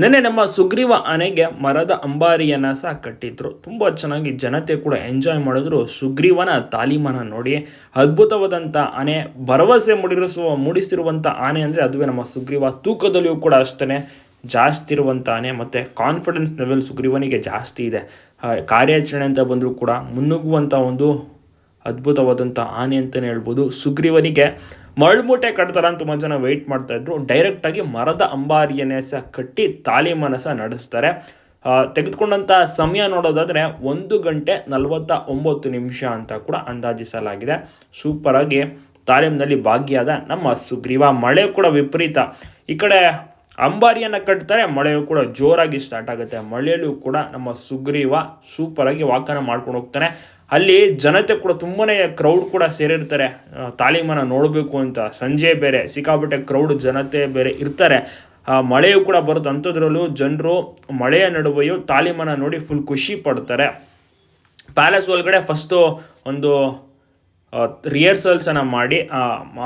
ನೆನ್ನೆ ನಮ್ಮ ಸುಗ್ರೀವ ಆನೆಗೆ ಮರದ ಅಂಬಾರಿಯನ್ನು ಸಹ ಕಟ್ಟಿದ್ರು. ತುಂಬ ಚೆನ್ನಾಗಿ ಜನತೆ ಕೂಡ ಎಂಜಾಯ್ ಮಾಡಿದ್ರು. ಸುಗ್ರೀವನ ತಾಲೀಮನ ನೋಡಿ ಅದ್ಭುತವಾದಂಥ ಆನೆ ಭರವಸೆ ಮೂಡಿರಿಸುವ ಮೂಡಿಸಿರುವಂಥ ಆನೆ ಅಂದರೆ ಅದುವೇ ನಮ್ಮ ಸುಗ್ರೀವ. ತೂಕದಲ್ಲಿಯೂ ಕೂಡ ಅಷ್ಟೇ ಜಾಸ್ತಿ ಇರುವಂಥ ಆನೆ ಮತ್ತು ಕಾನ್ಫಿಡೆನ್ಸ್ ಲೆವೆಲ್ ಸುಗ್ರೀವನಿಗೆ ಜಾಸ್ತಿ ಇದೆ. ಕಾರ್ಯಾಚರಣೆ ಅಂತ ಬಂದರೂ ಕೂಡ ಮುನ್ನುಗ್ಗುವಂಥ ಒಂದು ಅದ್ಭುತವಾದಂಥ ಆನೆ ಅಂತಲೇ ಹೇಳ್ಬೋದು. ಸುಗ್ರೀವನಿಗೆ ಮಳ್ಮೂಟೆ ಕಟ್ತಾರ ಅಂತ ತುಂಬ ಜನ ವೆಯ್ಟ್ ಮಾಡ್ತಾ ಇದ್ರು. ಡೈರೆಕ್ಟಾಗಿ ಮರದ ಅಂಬಾರಿಯನ್ನೇ ಸಹ ಕಟ್ಟಿ ತಾಲೀಮನ್ನು ಸಹ ನಡೆಸ್ತಾರೆ. ತೆಗೆದುಕೊಂಡಂಥ ಸಮಯ ನೋಡೋದಾದರೆ ಒಂದು ಗಂಟೆ ನಲವತ್ತ ಒಂಬತ್ತು ನಿಮಿಷ ಅಂತ ಕೂಡ ಅಂದಾಜಿಸಲಾಗಿದೆ. ಸೂಪರಾಗಿ ತಾಲೀಮ್ನಲ್ಲಿ ಭಾಗಿಯಾದ ನಮ್ಮ ಸುಗ್ರೀವ. ಮಳೆ ಕೂಡ ವಿಪರೀತ. ಈ ಕಡೆ ಅಂಬಾರಿಯನ್ನು ಕಟ್ತಾರೆ. ಮಳೆಯು ಕೂಡ ಜೋರಾಗಿ ಸ್ಟಾರ್ಟ್ ಆಗುತ್ತೆ. ಮಳೆಯಲ್ಲೂ ಕೂಡ ನಮ್ಮ ಸುಗ್ರೀವ ಸೂಪರಾಗಿ ವಾಕನ ಮಾಡ್ಕೊಂಡು ಹೋಗ್ತಾನೆ. ಅಲ್ಲಿ ಜನತೆ ಕೂಡ ತುಂಬನೇ ಕ್ರೌಡ್ ಕೂಡ ಸೇರಿರ್ತಾರೆ. ತಾಲೀಮನ ನೋಡಬೇಕು ಅಂತ. ಸಂಜೆ ಬೇರೆ ಸಿಕ್ಕಾಪಟ್ಟೆ ಕ್ರೌಡ್ ಜನತೆ ಬೇರೆ ಇರ್ತಾರೆ. ಆ, ಮಳೆಯು ಕೂಡ ಬರುತ್ತೆ. ಅಂಥದ್ರಲ್ಲೂ ಜನರು ಮಳೆಯ ನಡುವೆಯೂ ತಾಲೀಮನ ನೋಡಿ ಫುಲ್ ಖುಷಿ ಪಡ್ತಾರೆ. ಪ್ಯಾಲೇಸ್ ಒಳಗಡೆ ಫಸ್ಟು ಒಂದು ರಿಹರ್ಸಲ್ಸನ್ನು ಮಾಡಿ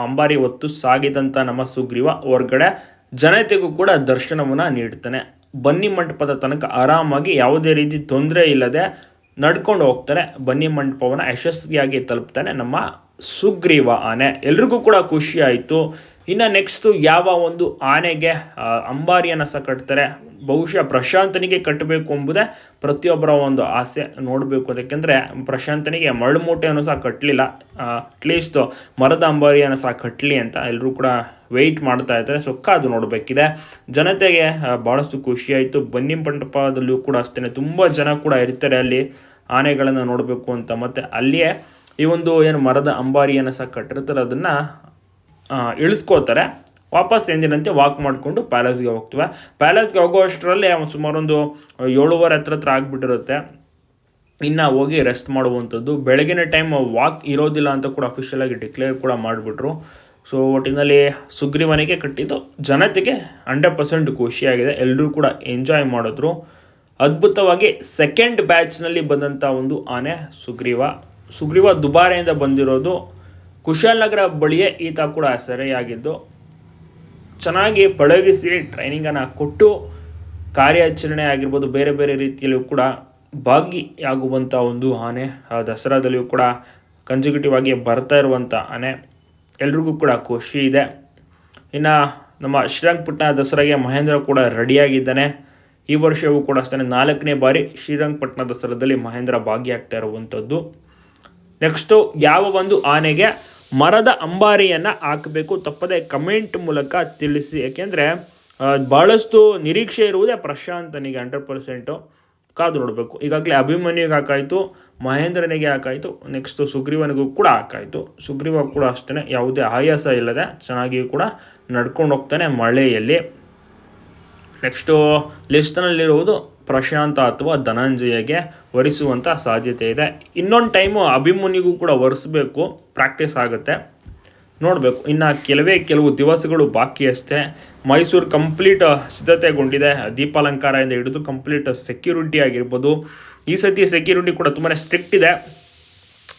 ಅಂಬಾರಿ ಹೊತ್ತು ಸಾಗಿದಂಥ ನಮ್ಮ ಸುಗ್ರೀವ ಹೊರಗಡೆ ಜನತೆಗೂ ಕೂಡ ದರ್ಶನವನ್ನು ನೀಡ್ತಾನೆ. ಬನ್ನಿ ಮಂಟಪದ ತನಕ ಆರಾಮಾಗಿ ಯಾವುದೇ ರೀತಿ ತೊಂದರೆ ಇಲ್ಲದೆ ನಡ್ಕೊಂಡು ಹೋಗ್ತಾನೆ. ಬನ್ನಿ ಮಂಟಪವನ್ನು ಯಶಸ್ವಿಯಾಗಿ ತಲುಪ್ತಾನೆ ನಮ್ಮ ಸುಗ್ರೀವ ಆನೆ. ಎಲ್ರಿಗೂ ಕೂಡ ಖುಷಿ ಆಯಿತು. ಇನ್ನು ನೆಕ್ಸ್ಟು ಯಾವ ಒಂದು ಆನೆಗೆ ಅಂಬಾರಿಯನ್ನು ಸಹ ಕಟ್ತಾರೆ. ಬಹುಶಃ ಪ್ರಶಾಂತನಿಗೆ ಕಟ್ಟಬೇಕು ಎಂಬುದೇ ಪ್ರತಿಯೊಬ್ಬರ ಒಂದು ಆಸೆ. ನೋಡಬೇಕು ಅದಕ್ಕೆಂದರೆ ಪ್ರಶಾಂತನಿಗೆ ಮಳ್ಮೂಟೆಯನ್ನು ಸಹ ಕಟ್ಟಲಿಲ್ಲ ಅಟ್ಲೀಸ್ಟ್ ಮರದ ಅಂಬಾರಿಯನ್ನು ಸಹ ಕಟ್ಟಲಿ ಅಂತ ಎಲ್ಲರೂ ಕೂಡ ವೆಯ್ಟ್ ಮಾಡ್ತಾ ಇದ್ದಾರೆ. ಸೊ ಅದು ನೋಡಬೇಕಿದೆ. ಜನತೆಗೆ ಭಾಳಷ್ಟು ಖುಷಿಯಾಯಿತು ಬನ್ನಿ ಮಂಟಪದಲ್ಲೂ ಕೂಡ ಅಷ್ಟೇ ತುಂಬ ಜನ ಕೂಡ ಇರ್ತಾರೆ ಅಲ್ಲಿ. ಆನೆಗಳನ್ನು ನೋಡಬೇಕು ಅಂತ. ಮತ್ತು ಅಲ್ಲಿಯೇ ಈ ಒಂದು ಏನು ಮರದ ಅಂಬಾರಿಯನ್ನು ಸಹ ಕಟ್ಟಿರ್ತಾರೆ. ಅದನ್ನು ಇಳಿಸ್ಕೋತಾರೆ ವಾಪಸ್ ಎಂದಿನಂತೆ ವಾಕ್ ಮಾಡಿಕೊಂಡು ಪ್ಯಾಲೇಸ್ಗೆ ಹೋಗ್ತೀವಿ. ಪ್ಯಾಲೇಸ್ಗೆ ಹೋಗೋ ಅಷ್ಟರಲ್ಲಿ ಸುಮಾರು ಒಂದು ಏಳುವರೆ ಹತ್ರ ಹತ್ರ ಆಗಿಬಿಟ್ಟಿರುತ್ತೆ. ಇನ್ನು ಹೋಗಿ ರೆಸ್ಟ್ ಮಾಡುವಂಥದ್ದು. ಬೆಳಗಿನ ಟೈಮ್ ವಾಕ್ ಇರೋದಿಲ್ಲ ಅಂತ ಕೂಡ ಅಫಿಷಿಯಲಾಗಿ ಡಿಕ್ಲೇರ್ ಕೂಡ ಮಾಡಿಬಿಟ್ರು. ಸೊ ಒಟ್ಟಿನಲ್ಲಿ ಸುಗ್ರೀವನಿಗೆ ಕಟ್ಟಿದ್ದು ಜನತೆಗೆ ಹಂಡ್ರೆಡ್ ಪರ್ಸೆಂಟ್ ಖುಷಿಯಾಗಿದೆ. ಎಲ್ಲರೂ ಕೂಡ ಎಂಜಾಯ್ ಮಾಡಿದ್ರು. ಅದ್ಭುತವಾಗಿ ಸೆಕೆಂಡ್ ಬ್ಯಾಚ್ನಲ್ಲಿ ಬಂದಂಥ ಒಂದು ಆನೆ ಸುಗ್ರೀವ. ಸುಗ್ರೀವ ದುಬಾರೆಯಿಂದ ಬಂದಿರೋದು ಕುಶಾಲನಗರ ಬಳಿಯೇ ಈತ ಕೂಡ ಸೆರೆಯಾಗಿದ್ದು, ಚೆನ್ನಾಗಿ ಪಳಗಿಸಿ ಟ್ರೈನಿಂಗನ್ನು ಕೊಟ್ಟು ಕಾರ್ಯಾಚರಣೆ ಆಗಿರ್ಬೋದು, ಬೇರೆ ಬೇರೆ ರೀತಿಯಲ್ಲೂ ಕೂಡ ಭಾಗಿಯಾಗುವಂಥ ಒಂದು ಆನೆ ದಸರಾದಲ್ಲಿಯೂ ಕೂಡ ಕನ್ಸಿಕ್ಯೂಟಿವ್ ಆಗಿ ಬರ್ತಾ ಇರುವಂಥ ಆನೆ. ಎಲ್ರಿಗೂ ಕೂಡ ಖುಷಿ ಇದೆ. ಇನ್ನು ನಮ್ಮ ಶ್ರೀರಂಗಪಟ್ಟಣ ದಸರಾಗೆ ಮಹೇಂದ್ರ ಕೂಡ ರೆಡಿಯಾಗಿದ್ದಾನೆ. ಈ ವರ್ಷವೂ ಕೂಡ ಅಷ್ಟೇ ನಾಲ್ಕನೇ ಬಾರಿ ಶ್ರೀರಂಗಪಟ್ಟಣ ದಸರಾದಲ್ಲಿ ಮಹೇಂದ್ರ ಭಾಗಿಯಾಗ್ತಾ ಇರುವಂಥದ್ದು. ನೆಕ್ಸ್ಟು ಯಾವ ಒಂದು ಆನೆಗೆ ಮರದ ಅಂಬಾರಿಯನ್ನು ಹಾಕಬೇಕು ತಪ್ಪದೆ ಕಮೆಂಟ್ ಮೂಲಕ ತಿಳಿಸಿ. ಯಾಕೆಂದರೆ ಭಾಳಷ್ಟು ನಿರೀಕ್ಷೆ ಇರುವುದೇ ಪ್ರಶಾಂತನಿಗೆ ಹಂಡ್ರೆಡ್ ಪರ್ಸೆಂಟು ಕಾದು ನೋಡಬೇಕು. ಈಗಾಗಲೇ ಅಭಿಮನ್ಯುಗೆ ಹಾಕಾಯಿತು ಮಹೇಂದ್ರನಿಗೆ ಹಾಕಾಯಿತು. ನೆಕ್ಸ್ಟು ಸುಗ್ರೀವನಿಗೂ ಕೂಡ ಹಾಕಾಯಿತು. ಸುಗ್ರೀವ ಕೂಡ ಅಷ್ಟೇ ಯಾವುದೇ ಆಯಾಸ ಇಲ್ಲದೆ ಚೆನ್ನಾಗಿ ಕೂಡ ನಡ್ಕೊಂಡು ಹೋಗ್ತಾನೆ ಮಳೆಯಲ್ಲಿ. ನೆಕ್ಸ್ಟು ಲಿಸ್ಟ್ನಲ್ಲಿರುವುದು ಪ್ರಶಾಂತ ಅಥವಾ ಧನಂಜಯಗೆ ವರಿಸುವಂಥ ಸಾಧ್ಯತೆ ಇದೆ. ಇನ್ನೊಂದು ಟೈಮು ಅಭಿಮನ್ಯುಗೂ ಕೂಡ ಒರೆಸ್ಬೇಕು ಪ್ರಾಕ್ಟೀಸ್ ಆಗುತ್ತೆ. ನೋಡಬೇಕು. ಇನ್ನು ಕೆಲವೇ ಕೆಲವು ದಿವಸಗಳು ಬಾಕಿ ಅಷ್ಟೇ. ಮೈಸೂರು ಕಂಪ್ಲೀಟ್ ಸಿದ್ಧತೆಗೊಂಡಿದೆ. ದೀಪಾಲಂಕಾರದಿಂದ ಹಿಡಿದು ಕಂಪ್ಲೀಟ್ ಸೆಕ್ಯೂರಿಟಿ ಆಗಿರ್ಬೋದು. ಈ ಸತಿ ಸೆಕ್ಯೂರಿಟಿ ಕೂಡ ತುಂಬಾ ಸ್ಟ್ರಿಕ್ಟ್ ಇದೆ.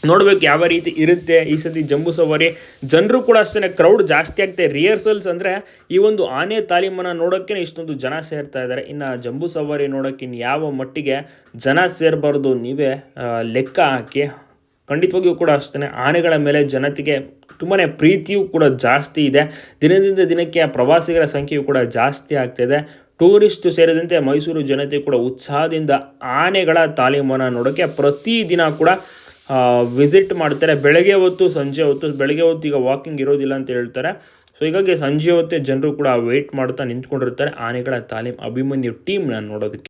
ನೋಡ್ಬೇಕು ಯಾವ ರೀತಿ ಇರುತ್ತೆ ಈ ಸತಿ ಜಂಬೂ ಸವಾರಿ. ಜನರು ಕೂಡ ಅಷ್ಟೇ ಕ್ರೌಡ್ ಜಾಸ್ತಿ ಆಗ್ತಾ ರಿಹರ್ಸಲ್ಸ್ ಅಂದರೆ ಈ ಒಂದು ಆನೆ ತಾಲೀಮನ್ನು ನೋಡೋಕ್ಕೆ ಇಷ್ಟೊಂದು ಜನ ಸೇರ್ತಾ ಇದ್ದಾರೆ. ಇನ್ನು ಜಂಬೂ ಸವಾರಿ ನೋಡೋಕೆ ಯಾವ ಮಟ್ಟಿಗೆ ಜನ ಸೇರಬಾರ್ದು ನೀವೇ ಲೆಕ್ಕ ಹಾಕಿ ಖಂಡಿತವಾಗಿಯೂ ಕೂಡ ಅಷ್ಟೇ ಆನೆಗಳ ಮೇಲೆ ಜನತೆಗೆ ತುಂಬಾ ಪ್ರೀತಿಯೂ ಕೂಡ ಜಾಸ್ತಿ ಇದೆ. ದಿನದಿಂದ ದಿನಕ್ಕೆ ಪ್ರವಾಸಿಗರ ಸಂಖ್ಯೆಯು ಕೂಡ ಜಾಸ್ತಿ ಆಗ್ತಿದೆ ಟೂರಿಸ್ಟ್ ಸೇರಿದಂತೆ ಮೈಸೂರು ಜನತೆ ಕೂಡ ಉತ್ಸಾಹದಿಂದ ಆನೆಗಳ ತಾಲೀಮನ್ನು ನೋಡೋಕ್ಕೆ ಪ್ರತಿದಿನ ಕೂಡ ವಿಸಿಟ್ ಮಾಡ್ತಾರೆ. ಬೆಳಗ್ಗೆ ಹೊತ್ತು, ಸಂಜೆ ಹೊತ್ತು, ಬೆಳಗ್ಗೆ ಹೊತ್ತು ಈಗ ವಾಕಿಂಗ್ ಇರೋದಿಲ್ಲ ಅಂತ ಹೇಳ್ತಾರೆ. ಸೊ ಹೀಗಾಗಿ ಸಂಜೆ ಹೊತ್ತೇ ಜನರು ಕೂಡ ವೆಯ್ಟ್ ಮಾಡ್ತಾ ನಿಂತ್ಕೊಂಡಿರ್ತಾರೆ. ಆನೆಗಳ ತಾಲೀಮ್ ಅಭಿಮನ್ಯು ಟೀಮ್ನ ನೋಡೋದಕ್ಕೆ.